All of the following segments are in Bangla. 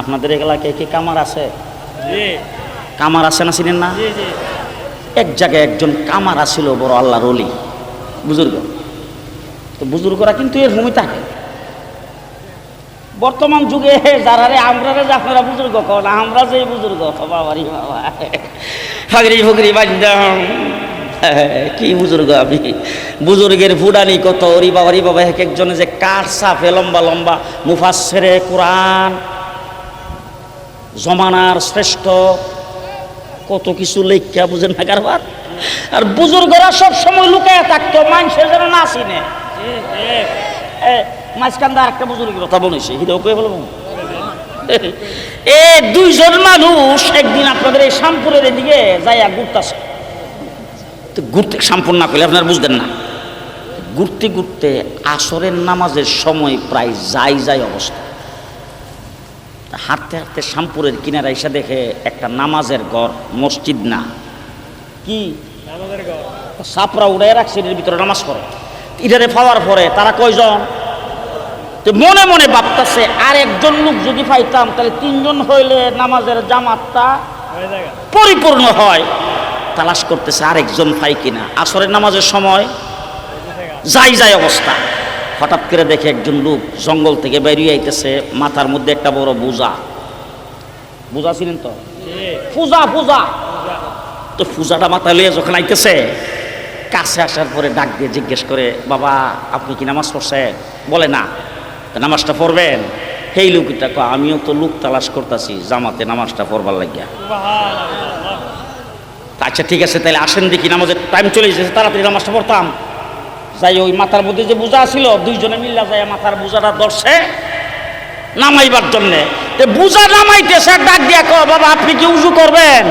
আপনাদের এলাকায় কি কামার আছে? কামার আছে না চিনেন না? এক জায়গায় একজন কামার আছিল বড় আল্লাহর অলি বুজুর্গ। তো বুজুর্গরা কিন্তু এর ভূমি থাকে বর্তমান যুগে যারা রে আমরা রে আপনারা বুজুর্গ কন আমরা যে বুজুর্গ বাবারি বাবা। ফাগরি ফুগরি বান্দাম কি বুজুর্গ আমি বুজুর্গের ফুডানি কত ওরি বাবারি বাবা এক একজনে যে কাঠ সাফে লম্বা লম্বা মুফাসেরে কোরআন জমানার শ্রেষ্ঠ। কত কিছু লেখা বুঝেন না কারবার আর? বুজুর্গরা সব সময় লুকায় থাকতো মানুষের যেন না চিনে। মাঝখানটা একটা বুজুর্গের কথা বলেছে, হিরো কয়ে বলব? এ, দুইজন মানুষ একদিন আপনাদের এই শ্যামপুরের এদিকে যাইয়া ঘুরতেছে। তো ঘুরতে, শ্যামপুর না করলে আপনারা বুঝতেন না। ঘুরতে ঘুরতে আসরের নামাজের সময় প্রায় যাই যাই অবস্থা। হাঁটতে হাঁটতে শ্যামপুরের কিনারা এসে দেখে একটা নামাজের ঘর মসজিদ না। কি? সাপরা উড়ে রাখছে এর ভিতরে নামাজ পড়ে। ইটারে পাওয়ার পরে তারা কয়জন? তো মনে মনে ভাবতেছে আর একজন লোক যদি পাইতাম তাহলে তিনজন হইলে নামাজের জামাতটা পরিপূর্ণ হয়। তালাশ করতেছে আরেকজন পাই কিনা। আসরের নামাজের সময় যাই যাই অবস্থা। হঠাৎ করে দেখে একজন লোক জঙ্গল থেকে বেরিয়ে আইতেছে মাথার মধ্যে একটা বড় বোঝা বোঝা ছিলেন তো? পূজা পূজা। তো পূজাটা মাথায় লইয়া যখন আইতেছে কাছে আসার পরে ডাক দিয়ে জিজ্ঞেস করে বাবা আপনি কি নামাজ পড়ছেন? বলে না। তা নামাজটা পড়বেন? সেই লোকটা কয় আমিও তো লোক তালাশ করতেছি জামাতে নামাজটা পড়বার লাগিয়া। আচ্ছা ঠিক আছে তাহলে আসেন দেখি নামাজের টাইম চলে এসেছে তাড়াতাড়ি নামাজটা পড়তাম। যাই ওই মাথার মধ্যে যে বোঝা ছিল, দুইজনে মিল্লা যায় মাথার বোঝাটা ধরছে, নামাইবার জন্যে। বোঝা নামাইতেছে, ডাক দিয়া কয়, বাবা, আপনি কি উজু করবেন?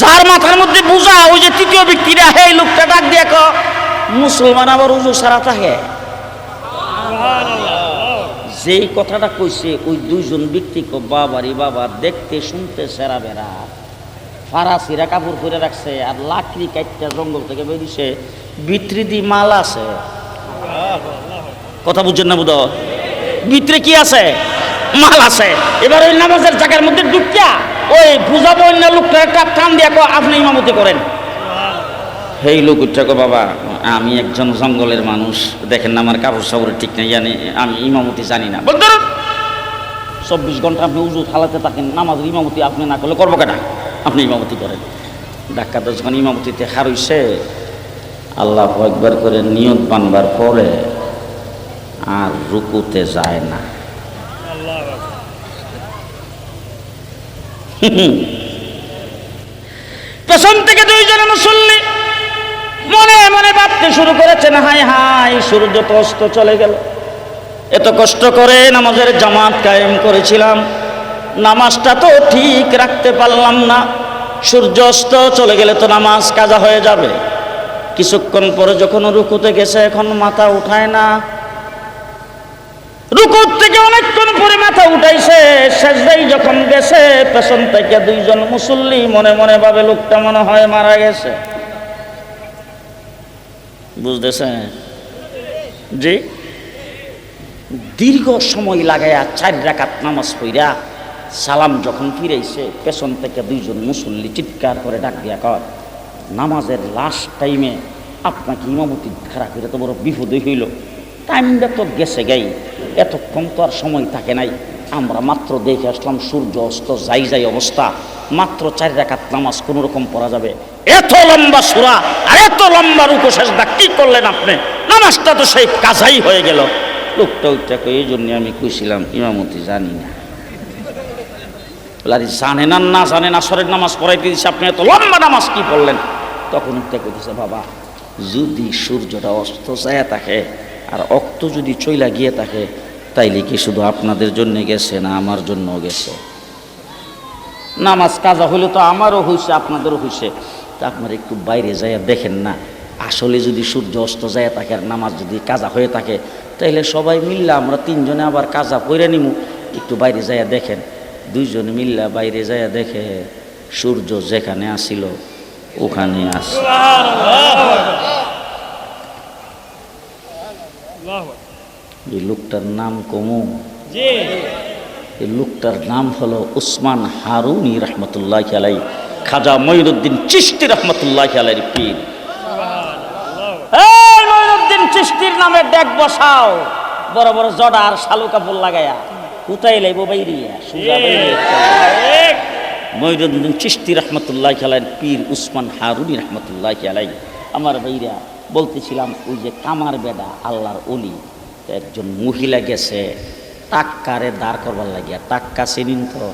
যার মাথার মধ্যে বোঝা, ওই যে তৃতীয় ব্যক্তিরা, হে লোকটা, ডাক দিয়া ক মুসলমান আবার উজু সারা থাকে? যেই কথাটা কইছে, ওই দুইজন ব্যক্তি কো বাবারি বাবা, দেখতে শুনতে সেরা বেড়া। ফারাসিরা কাপড় পরে রাখছে আর লাকড়ি কাইটটা জঙ্গল থেকে বেরিয়েছে ভিতরে দি মাল আছে। কথা বুঝছেন না বুধ? ভিতরে কি আছে? মাল আছে। এবার ওই নামাজের জায়গার মধ্যে ঢুকিয়া ওই বুঝাবো অন্য লোকটা টাপ টান দিয়া আপনি ইমামতি করেন। সেই লোক, উঠছে বাবা, আমি একজন জঙ্গলের মানুষ। দেখেন না আমার কাপড় সাপড় ঠিক নেই, জানি, আমি ইমামতি জানি না। চব্বিশ ঘণ্টা আপনি উজু হালাতে থাকেন, নামাজের ইমামতি আপনি না করলে করব কেনা? আপনি ইমামতি করেন। ডাক্তার যখন ইমামতিতে হারইছে আল্লাহ একবার করে নিয়ত বানবার পরে আর রুকুতে যায় না। পেছন থেকে দুইজন মুসল্লি মনে মনে ভাবতে শুরু করেছেন হাই হাই সূর্য তো অস্ত চলে গেল। এত কষ্ট করে নামাজের জামাত কায়েম করেছিলাম। নামাজটা তো ঠিক রাখতে পারলাম না। সূর্য অস্ত চলে গেলে তো নামাজ কাজা হয়ে যাবে। কিছুক্ষণ পরে যখন রুকুতে গেছে, এখন মাথা উঠায় না। রুকুর থেকে অনেকক্ষণ পরে মাথা উঠাইছে। শেষদাই যখন গেছে, পেছন থেকে দুইজন মুসল্লি মনে মনে ভাবে লোকটা মনে হয় মারা গেছে। বুঝতেছে জি? দীর্ঘ সময় লাগাইয়া চার রাকাত নামাজ পইরা সালাম যখন ফিরেছে পেছন থেকে দুইজন মুসল্লি চিৎকার করে ডাক দিয়া কর নামাজের লাস্ট টাইমে আপনাকে ইমামতি খারাপ করে তো বড় বিপদই হইল। টাইমটা তো গেছে গাই, এতক্ষণ তো আর সময় থাকে নাই। আমরা মাত্র দেখে আসলাম সূর্য অস্ত, যাই যাই অবস্থা। মাত্র চার রাকাত নামাজ কোনো রকম পড়া যাবে। এত লম্বা সুরা আর এত লম্বা রুকো শেষ দা কি করলেন আপনি? নামাজটা তো সেই কাজাই হয়ে গেল। লোকটা ওইটা এই জন্যে আমি কইছিলাম ইমামতি জানি না। বলে, জানে না না জানে না সরের নামাজ পড়াইতে দিচ্ছে আপনি এত লম্বা নামাজ কি পড়লেন? তখন একটা কইতেছে বাবা যদি সূর্যটা অস্ত যায় থাকে আর অক্ত যদি চইলা গিয়ে থাকে তাইলে কি শুধু আপনাদের জন্য গেছে না আমার জন্য গেছে? নামাজ কাজা হইলে তো আমারও হইছে আপনাদেরও হইছে। তা আপনারা একটু বাইরে যাইয়া দেখেন না আসলে যদি সূর্য অস্ত যায় থাকে আর নামাজ যদি কাজা হয়ে থাকে তাইলে সবাই মিললে আমরা তিনজনে আবার কাজা পইরে নিমু। একটু বাইরে যাইয়া দেখেন। দুইজনে মিল্লা বাইরে যাইয়া দেখে সূর্য যেখানে আসিল ওখানে আস এই লোকটার নাম কমু। এই লোকটার নাম হলো উসমান হারুনি রহমতুল্লাহ আলাই খাজা মঈনুদ্দিন চিস্তি রহমতুল্লাহ আলাইর পীর। এই মঈনুদ্দিন চিস্তির নামে ডেক বসাও। বড় বড় জডা আর শালু কাপড় লাগায়া। উতাই লাইব বাইরিয়া মঈনুদ্দিন চিস্তি রহমতুল্লাহ আলাই পীর উসমান হারুনি রহমতুল্লাহ আলাই আমার ভাইরা, বলতেছিলাম, ওই যে কামার বেডা, আল্লাহর অলি একজন মহিলা গেছে, টাক্কারে দাঁড় করবার লাগিয়া, টাক্কা চিনিন তো?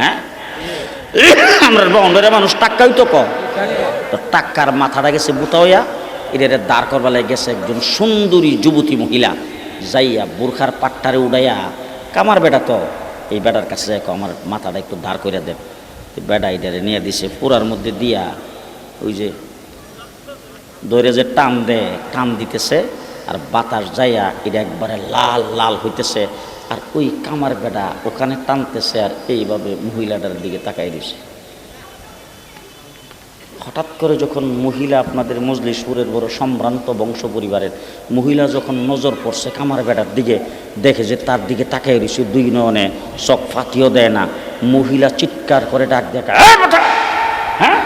হ্যাঁ? আমরা বন্ধরে মানুষ, টাক্কাই তো কম তো টাক্কার মাথাটা গেছে বুতা হইয়া এদের দাঁড় করবার লাগে গেছে একজন সুন্দরী যুবতী মহিলা, যাইয়া বোরখার পাট্টারে উড়াইয়া কামার বেটা তো, এই বেটার কাছে যাই আমার মাথাটা একটু দাঁড় করে দেন বেটা এটারে নিয়ে দিছে, পুরার মধ্যে দিয়া ওই যে দৌড়ে যে টান দেয়, টান দিতেছে, আর বাতাস যাইয়া এটা একবারে লাল লাল হইতেছে, আর ওই কামার বেটা ওখানে টানতেছে, আর এইভাবে মহিলাটার দিকে তাকাই দিছে হঠাৎ করে যখন মহিলা আপনাদের মজলি সুরের বড় সম্ভ্রান্ত বংশ পরিবারের মহিলা যখন নজর পড়ছে কামার বেটার দিকে দেখে যে তার দিকে তাকাই দিছে দুই নয়নে চক ফাটিও দেয় না। মহিলা চিৎকার করে ডাক দেখা হ্যাঁ?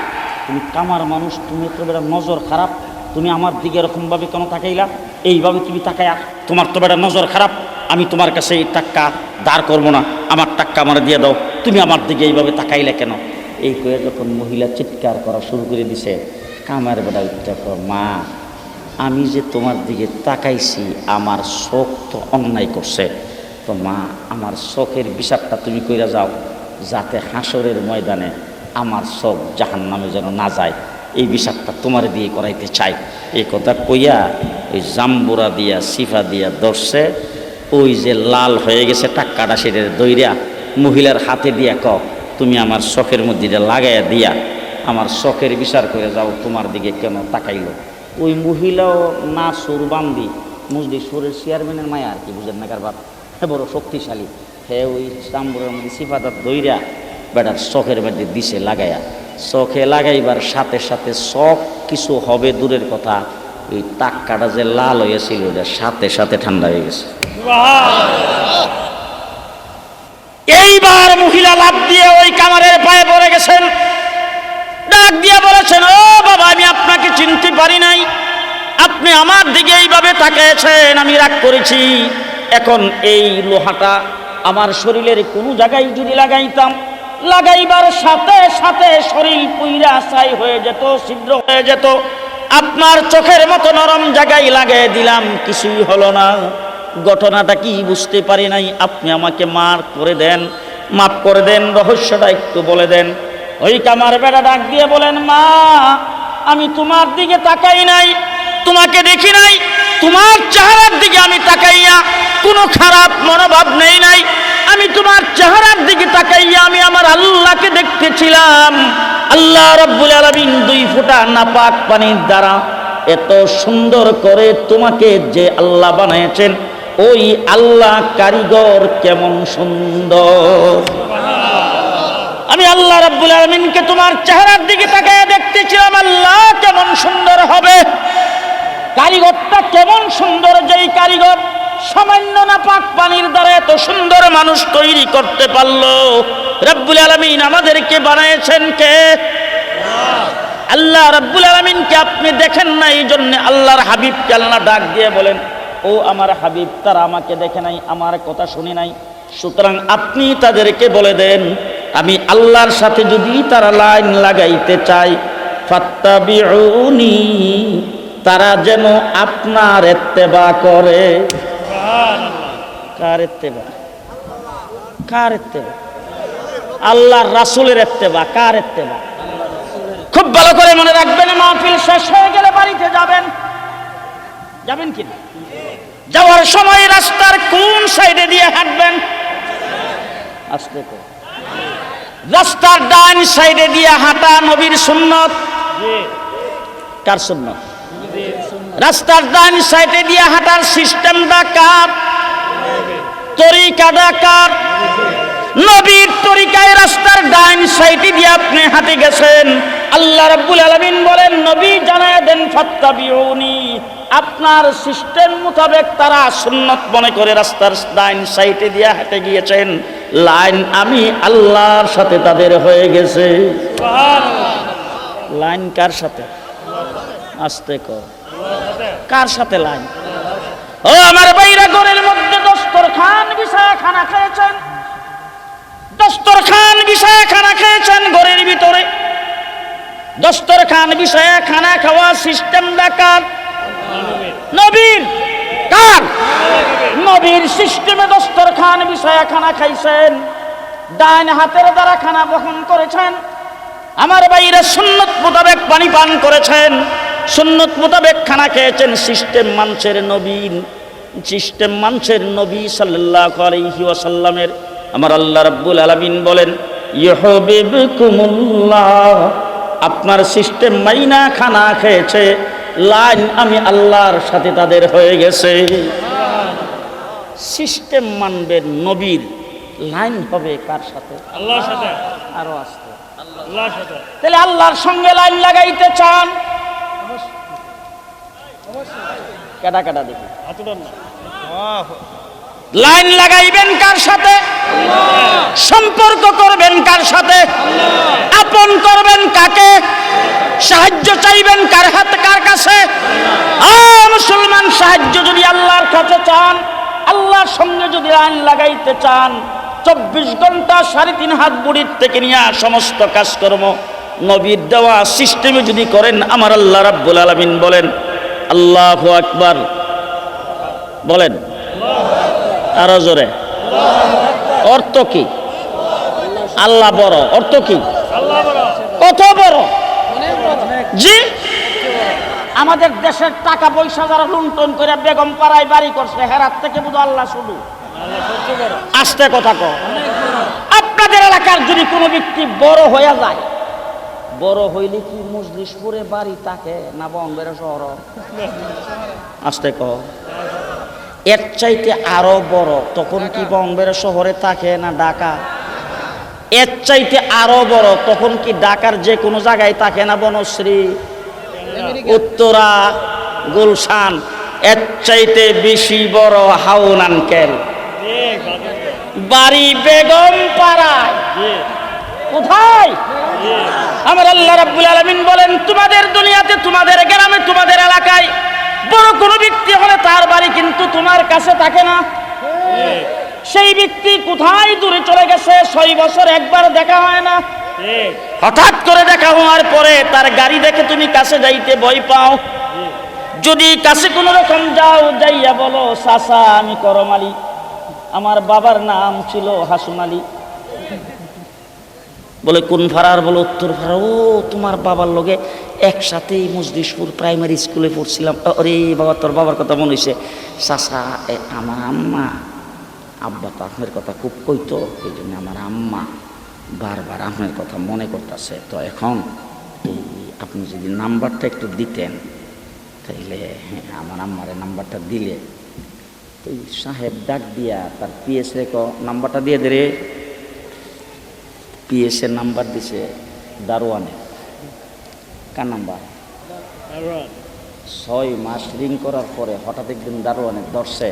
তুমি কামার মানুষ, তুমি তো বেটা নজর খারাপ। তুমি আমার দিকে এরকমভাবে কেন তাকাইলা? এইভাবে তুমি তাকাইয়া তোমার তো বেটা নজর খারাপ। আমি তোমার কাছে এই টাক্কা দাঁড় করব না। আমার টাক্কা আমার দিয়ে দাও। তুমি আমার দিকে এইভাবে তাকাইলে কেন? এই করে যখন মহিলা চিৎকার করা শুরু করে দিছে, কামার বেটা মা আমি যে তোমার দিকে তাকাইছি, আমার চোখ তো অন্যায় করছে। তো মা, আমার চোখের বিষাদটা তুমি কইরা যাও, যাতে হাসরের ময়দানে আমার চোখ জাহান নামে যেন না যায়। এই বিষাদটা তোমার দিয়ে করাইতে চাই। এই কথা কইয়া ওই জাম্বুরা দিয়া, সিফা দিয়া দর্শে ওই যে লাল হয়ে গেছে টাক্কাটা সেটা দইরা, মহিলার হাতে দিয়া ক তুমি আমার শখের মধ্যে লাগাইয়া দিয়া। আমার শখের বিচার করে যাও, তোমার দিকে কেন তাকাইলো? ওই মহিলাও না সুর বান্দি মুসদি সুরের চেয়ারম্যানের মায়া আর কি, বুঝেন না কারবার হ্যাঁ বড় শক্তিশালী। হ্যাঁ ওই চাম্বুরের মধ্যে সিফাদার দইরা বেটার শখের মধ্যে দিছে লাগাইয়া চোখে লাগাইবার সাথে সাথে শখ কিছু হবে দূরের কথা ওই টাক্কাটা যে লাল হয়েছিল ওটা সাথে সাথে ঠান্ডা হয়ে গেছে। এইবার মহিলা লাভ দিয়ে ওই কামারের পায়ে পড়ে গেছেন। ডাক দিয়ে বলেছেন, ও বাবা, আমি আপনাকে চিনতে পারি নাই। আপনি আমার দিকে এইভাবে তাকিয়েছেন, আমি রাগ করেছি। এখন এই লোহাটা আমার শরীরের কোনো জায়গায় যদি লাগাইতাম, লাগাইবার সাথে সাথে শরীর পুইরা ছাই হয়ে যেত, ছিদ্র হয়ে যেত। আপনার চোখের মতো নরম জায়গায় লাগিয়ে দিলাম, কিছুই হলো না। ঘটনাটা কি বুঝতে পারি নাই। আপনি আমাকে মার করে দেন, মাফ করে দেন, রহস্যটা একটু বলে দেন। ওই কামার বেড়া ডাক দিয়ে বলেন, মা, আমি তোমার দিকে তাকাই নাই, তোমাকে দেখি নাই, তোমার চেহারার দিকে আমি তাকাইয়া কোনো খারাপ মনোভাব নেই নাই। আমি তোমার চেহারার দিকে তাকাইয়া আমি আমার আল্লাহকে দেখতেছিলাম। আল্লাহ রব্বুল আলমিন দুই ফোঁটা নাপাক পানির দ্বারা এত সুন্দর করে তোমাকে যে আল্লাহ বানিয়েছেন, ওই আল্লাহ কারিগর কেমন সুন্দর। আমি আল্লাহ রাব্বুল আলমিনকে তোমার চেহারার দিকে তাকায় দেখতেছিলাম, আল্লাহ কেমন সুন্দর হবে। কারিগরটা কেমন সুন্দর, যেই কারিগর সামান্য না পাক পানির দ্বারা এত সুন্দর মানুষ তৈরি করতে পারল। রব্বুল আলমিন আমাদেরকে বানিয়েছেন কে? আল্লাহ রব্বুল আলমিনকে আপনি দেখেন না এই জন্য আল্লাহর হাবিব আল্লাহ ডাক দিয়ে বলেন, ও আমার হাবিব, তারা আমাকে দেখে নাই, আমার কথা শুনে নাই। সুতরাং আপনি তাদেরকে বলে দেন আমি আল্লাহর সাথে যদি তারা লাইন লাগাইতে চাই তারা যেন আপনার এত্তেবা করে। কার কার রাসূলের এত্তেবা, কার এত্তেবা? খুব ভালো করে মনে রাখবেন, মাহফিল শেষ হয়ে গেলে বাড়িতে যাবেন। যাবেন কি যাওয়ার সময় রাস্তার কোন সাইডে দিয়ে হাঁটবেন? আসতে তো। রাস্তার ডান সাইডে দিয়ে হাঁটা নবীর সুন্নত। কার সুন্নত? রাস্তার ডান সাইডে দিয়ে হাঁটার সিস্টেমটা কার? তরিকাটা কার? নবীর তরিকায় রাস্তার ডাইন সাইডে দিয়ে আপনি হাঁটে গেছেন। আল্লাহ রাব্বুল আলামিন বলেন, নবী জানায় দেন, ফাত্তাবিউনি। আপনার সিস্টেম মোতাবেক তারা সুন্নত মনে করে রাস্তার ডাইন সাইডে দিয়ে হেঁটে গিয়েছেন। লাইন আমি আল্লাহর সাথে তাদের হয়ে গেছে। লাইন কার সাথে? আসতে কর কার সাথে লাইন? ও আমার বাইরা ঘরের মধ্যে দস্তর খান বিষয় খানা খেয়েছেন। দস্তর খান বিষয় খানা খেয়েছেন ঘরের ভিতরে। দস্তর খান বিষয়ে খানা খাওয়া সিস্টেম ডাকাত নবীর। কার? নবীর সিস্টেমে দস্তর খান বিষয়ে খানা খাইছেন। ডাইন হাতের দ্বারা খানা বহন করেছেন। আমার বাইরে সুন্নত মোতাবেক পানি পান করেছেন। সুন্নত মোতাবেক খানা খেয়েছেন সিস্টেম মানছের নবীন সিস্টেম মানছের নবী সাল্লাল্লাহু আলাইহি ওয়াসাল্লামের। আমার আল্লাহ রাব্বুল আলামিন বলেন আপনার সিস্টেম মাইনা খানা খেয়েছে। লাইন আমি আল্লাহর সাথে তাদের হয়ে গেছে। সিস্টেম মানবে নবীর লাইন হবে কার সাথে? আল্লাহর সাথে। আরও আসতে। তাহলে আল্লাহর সঙ্গে লাইন লাগাইতে চান? কেটা কেটা দেখি? লাইন লাগাইবেন কার সাথে? সম্পর্ক করবেন কার সাথে? আপন করবেন কাকে? সাহায্য চাইবেন কার হাত কার কাছে? মুসলমান সাহায্য যদি আল্লাহর কাছে চান আল্লাহর সঙ্গে যদি লাইন লাগাইতে চান, চব্বিশ ঘণ্টা সাড়ে তিন হাত বুড়ির থেকে নিয়ে সমস্ত কাজকর্ম। নবীর দেওয়া সিস্টেমে যদি করেন, আমার আল্লাহ রাব্বুল আলামিন বলেন, আল্লাহ আকবার। বলেন, আরও জোরে। অর্থ কি? আল্লাহ বড়। অর্থ কি? কত বড়। জি? আমাদের দেশের টাকা পয়সা যারা লুণ্ঠন করে বেগম পাড়ায় বাড়ি করছে হেরাত থেকে বুধ আল্লাহ শুধু। আস্তে কথা কো আপনাদের এলাকার যদি কোনো ব্যক্তি বড় হয়ে যায়, বড় হইলে কি মজলিশপুরে বাড়ি থাকে না বম্বের শহর? আস্তে ক এর চাইতে আরও বড় তখন কি বম্বের শহরে থাকে না ঢাকা? এর চাইতে আরও বড় তখন কি ঢাকার যে কোনো জায়গায় থাকে না বনশ্রী? উত্তরা, গুলশান, এর চাইতে বেশি বড় ঠিক বাদে বাড়ি বেগম পাড়ায়। কোথায়? আমার আল্লাহ রাব্বুল আলামিন বলেন, তোমাদের দুনিয়াতে, তোমাদের গ্রামে, তোমাদের এলাকায় বড় কোনো ব্যক্তি হলে তার বাড়ি কিন্তু তোমার কাছে থাকে না। সেই ব্যক্তি কোথায় দূরে চলে গেছে? ছয় বছর একবার দেখা হয় না। হঠাৎ করে দেখা হওয়ার পরে তার গাড়ি দেখে তুমি কাছে যাইতে ভয় পাও। যদি কাছে কোনো রকম যাও, যাইয়া বলো সাসা আমি করম আলী আমার বাবার নাম ছিল হাসুম আলী বলে, কোন ফাড়ার বলে, উত্তর ফাড়া ও, তোমার বাবার লগে একসাথেই মজলিশপুর প্রাইমারি স্কুলে পড়ছিলাম। আরে বাবা, তোর বাবার কথা মনে হয়েছে সাসা এ, আমার আম্মা। আব্বা তো আপনার কথা খুব কইতো এই জন্য আমার আম্মা। বারবার আপনার কথা মনে করতেছে। তো এখন এই আপনি যদি নাম্বারটা একটু দিতেন তাইলে হ্যাঁ আমার আম্মারে নাম্বারটা দিলে। তো সাহেব ডাক দিয়া তার পিএস ক নাম্বারটা দিয়ে দে রে। পিএস এর নাম্বার দিছে দারোয়ানের কার নাম্বার? ছয় মাস রিং করার পরে হঠাৎ একদিন দারোয়ানের দর্শে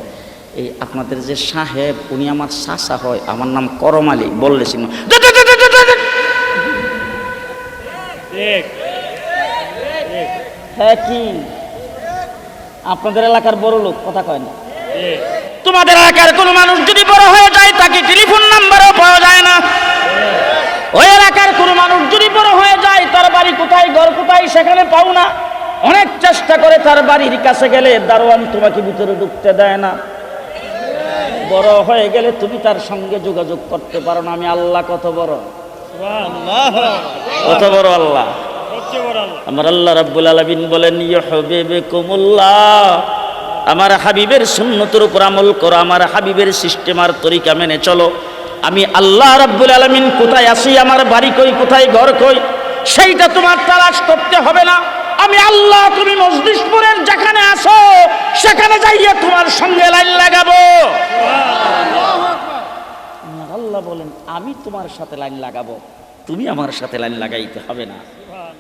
এই আপনাদের যে সাহেব উনি আমার চাচা হয় আমার নাম করম আলী। বললেছিল ঠিক ঠিক হ্যাঁ কি? আপনাদের এলাকার বড় লোক কথা কয় না। তোমাদের এলাকার কোনো মানুষ যদি বড় হয়ে যায় তাকে টেলিফোন নাম্বারও পাওয়া যায় না। ওই এলাকার কোনো মানুষ যদি বড় হয়ে যায় তার বাড়ি কোথায় ঘর কোথায় সেখানে পাও না। অনেক চেষ্টা করে তার বাড়ির কাছে গেলে দারোয়ান তোমাকে ভিতরে ঢুকতে দেয় না। বড় হয়ে গেলে তুমি তার সঙ্গে যোগাযোগ করতে পারো না। আমি আল্লাহ কত বড়। কত বড় আল্লাহ। আমার আল্লাহ রাব্বুল আলামিন বলেন ইউহিব্বুকুমুল্লাহ। আমার হাবিবের সুন্নতের উপর আমল করো আমার হাবিবের সিস্টেম আর তরিকা মেনে চলো। আমি আল্লাহ রাব্বুল আলামিন কোথায় আছি আমার বাড়ি কই কোথায় ঘর কই সেইটা তোমার তালাশ করতে হবে না। আমি আল্লাহ তুমি মজলিশপুরের যেখানে আসো সেখানে যাইয়া তোমার সঙ্গে লাইন লাগাবো। আল্লাহ বলেন আমি তোমার সাথে লাইন লাগাবো। তুমি আমার সাথে লাইন লাগাইতে হবে না।